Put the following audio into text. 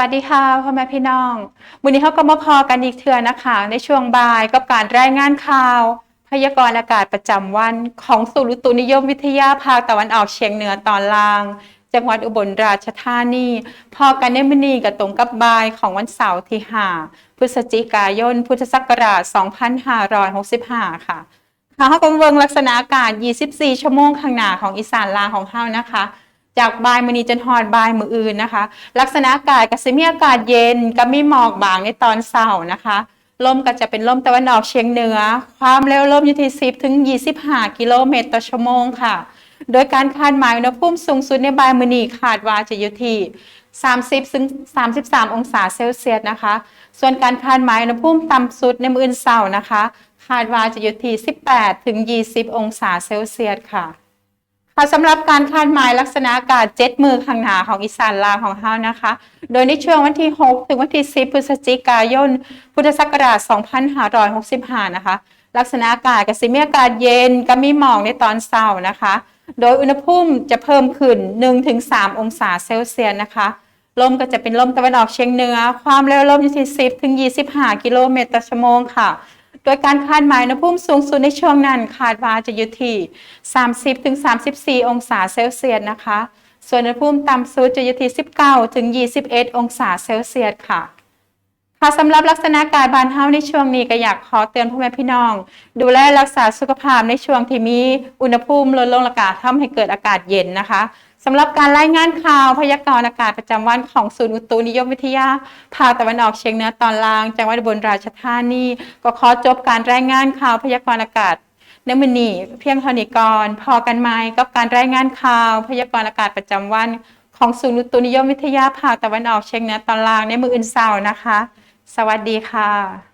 วัสดีค่ะพ่อแม่พี่น้องวันนี้เขาก็มาพอกันอีกเทื่อนะคะ ในช่วงบ่ายกับการรายงานข่าว พยากรณ์อากาศประจำวันของศูนย์อุตุนิยมวิทยาภาคตะวันออกเฉียงเหนือตอนล่าง จังหวัดอุบลราชธานีพอกันในมนีกับตรงกับบ่ายของวันเสาร์ที่5พฤศจิกายน พุทธศักราช 2565 ค่ะค่ะเขาก็มาเบิ่งลักษณะอากาศ 24 ชั่วโมงข้างหน้าของอีสานลาของเฮานะคะ จากบ่ายมื้อนี้จนฮอดบ่ายมื้ออื่นนะคะ ลักษณะอากาศก็สิมีอากาศเย็นก็มีหมอกบางในตอนเช้านะคะลมก็จะเป็นลมตะวันออกเฉียงเหนือ ความเร็วลมอยู่ที่ 10 ถึง 25 กิโลเมตรต่อชั่วโมงค่ะ โดยการคาดหมายอุณหภูมิสูงสุดในบ่ายมื้อนี้คาดว่าจะอยู่ที่ 30ถึง33 องศาเซลเซียสนะคะ ส่วนการคาดหมายอุณหภูมิต่ำสุดในมื้ออื่นเช้านะคะ คาดว่าจะอยู่ที่ 18ถึง20 องศาเซลเซียสค่ะ ค่ะสำหรับการคาดหมายลักษณะอากาศเจ็ดมือข้างหน้าของอีสานลาวของเฮานะคะ โดยในช่วงวันที่ 6 ถึงวันที่ 10 พฤศจิกายน พุทธศักราช 2565 นะคะ ลักษณะอากาศก็สิมีอากาศเย็นก็มีหมอกในตอนเช้านะคะ โดยอุณหภูมิจะเพิ่มขึ้น 1-3 องศาเซลเซียสนะคะ ลมก็จะเป็นลมตะวันออกเฉียงเหนือ ความเร็วลมอยู่ที่ 10 ถึง 25 กิโลเมตรต่อชั่วโมงค่ะ โดยการคาดหมายอุณหภูมิสูงสุดในช่วงนั้น คาดว่าจะอยู่ที่ 30-34 องศาเซลเซียสนะคะ ส่วนอุณหภูมิต่ำสุดจะอยู่ที่ 19-21 องศาเซลเซียสค่ะค่ะสำหรับลักษณะกาศบานเฮาในช่วงนี้ก็อยากขอเตือนพ่อแม่พี่น้อง ดูแลรักษาสุขภาพในช่วงที่มีอุณหภูมิลดลงอากาศทำให้เกิดอากาศเย็นนะคะ สำหรับการรายงานข่าวพยากรณ์อากาศประจำวันของศูนย์อุตุนิยมวิทยาภาคตะวันออกเฉียงเหนือตอนล่าง จังหวัดอุบลราชธานีก็ขอจบการรายงานข่าวพยากรณ์อากาศในมือนีเพียงเท่านี้ก่อนพอกันไหมกับการรายงานข่าวพยากรณ์อากาศประจำวันของศูนย์อุตุนิยมวิทยาภาคตะวันออกเฉียงเหนือตอนล่างในมืออื่นเสาร์นะคะ สวัสดีค่ะ